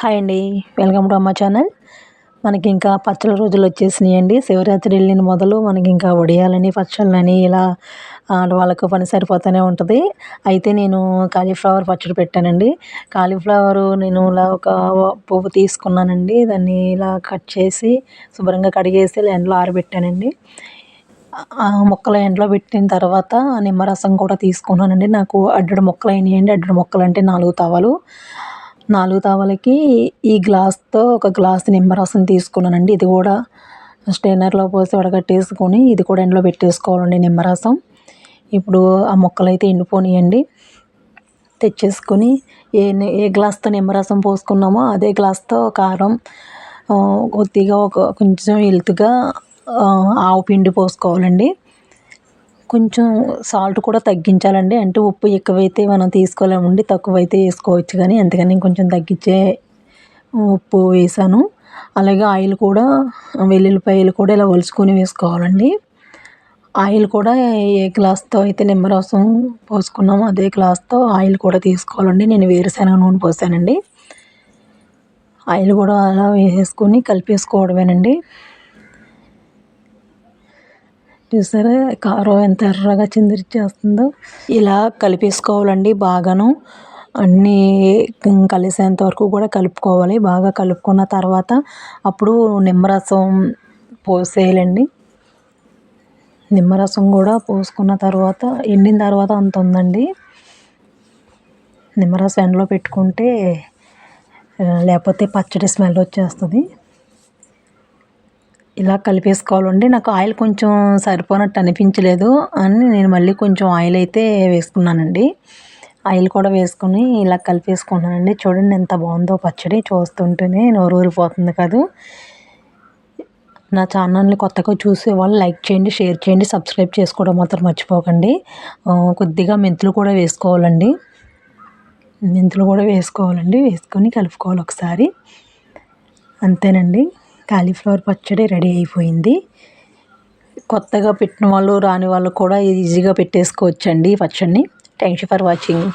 Hi అండి. Welcome to Amma channel. మనకి ఇంకా పచ్చల రోజులు వచ్చేసినాయి అండి శివరాత్రి వెళ్ళిన మొదలు మనకి ఇంకా వడియాలని పచ్చళ్ళని ఇలా వాళ్ళకు పని సరిపోతూనే ఉంటుంది. అయితే నేను కాలీఫ్లవర్ పచ్చడి పెట్టానండి. కాలీఫ్లవర్ నేను ఇలా ఒక పువ్వు తీసుకున్నానండి. దాన్ని ఇలా కట్ చేసి శుభ్రంగా కడిగేసి ఎండలో ఆరబెట్టానండి. ముక్కలు ఎండలో పెట్టిన తర్వాత నిమ్మరసం కూడా తీసుకున్నానండి. నాకు అడ్డడు మొక్కలు అయినాయండి. అడ్డడు మొక్కలు అంటే నాలుగు తవలు నాలుగు తావలకి ఈ గ్లాస్తో ఒక గ్లాస్ నిమ్మరసం తీసుకున్నానండి. ఇది కూడా స్టెయినర్లో పోసి వడగట్టేసుకొని ఇది కూడా ఎండలో పెట్టేసుకోవాలండి నిమ్మరసం. ఇప్పుడు ఆ మొక్కలు అయితే ఎండిపోనియండి. తెచ్చేసుకొని ఏ ఏ గ్లాస్తో నిమ్మరసం పోసుకున్నామో అదే గ్లాస్తో కారం కొద్దిగా ఒక కొంచెం ఎలుతుగా ఆవు పిండి పోసుకోవాలండి. కొంచెం సాల్ట్ కూడా తగ్గించాలండి. అంటే ఉప్పు ఎక్కువైతే మనం తీసుకోలేమండి తక్కువైతే వేసుకోవచ్చు కానీ అందుకని కొంచెం తగ్గించే ఉప్పు వేసాను. అలాగే ఆయిల్ కూడా వెల్లుల్లిపాయలు కూడా ఇలా ఒలుచుకొని వేసుకోవాలండి. ఆయిల్ కూడా ఏ గ్లాస్తో అయితే నిమ్మరసం పోసుకున్నామో అదే గ్లాస్తో ఆయిల్ కూడా తీసుకోవాలండి. నేను వేరుశనగ నూనె పోసానండి. ఆయిల్ కూడా అలా వేసేసుకొని కలిపేసుకోవడమేనండి. చూసారా? కారం ఎంత ఎర్రగా చిందిరిచేస్తుందో ఇలా కలిపేసుకోవాలండి బాగాను. అన్నీ కలిసేంత వరకు కూడా కలుపుకోవాలి. బాగా కలుపుకున్న తర్వాత అప్పుడు నిమ్మరసం పోసేయాలండి. నిమ్మరసం కూడా పోసుకున్న తర్వాత ఎండిన తర్వాత అంత ఉందండి. నిమ్మరసం ఎండలో పెట్టుకుంటే లేకపోతే పచ్చడి స్మెల్ వచ్చేస్తుంది. ఇలా కలిపేసుకోవాలండి. నాకు ఆయిల్ కొంచెం సరిపోనట్టు అనిపించలేదు అని నేను మళ్ళీ కొంచెం ఆయిల్ అయితే వేసుకున్నానండి. ఆయిల్ కూడా వేసుకొని ఇలా కలిపేసుకున్నానండి చూడండి ఎంత బాగుందో పచ్చడి చూస్తుంటేనే నోరు ఊరిపోతుంది కాదు. నా ఛానల్ని కొత్తగా చూసే వాళ్ళు లైక్ చేయండి షేర్ చేయండి సబ్స్క్రైబ్ చేసుకోవడం మాత్రం మర్చిపోకండి. కొద్దిగా మెంతులు కూడా వేసుకోవాలండి. మెంతులు కూడా వేసుకోవాలండి. వేసుకొని కలుపుకోవాలి ఒకసారి. అంతేనండి. కాలీఫ్లవర్ పచ్చడి రెడీ అయిపోయింది. కొత్తగా పెట్టిన వాళ్ళు రాని వాళ్ళు కూడా ఈజీగా పెట్టేసుకోవచ్చండి ఈ పచ్చడిని. Thank you for watching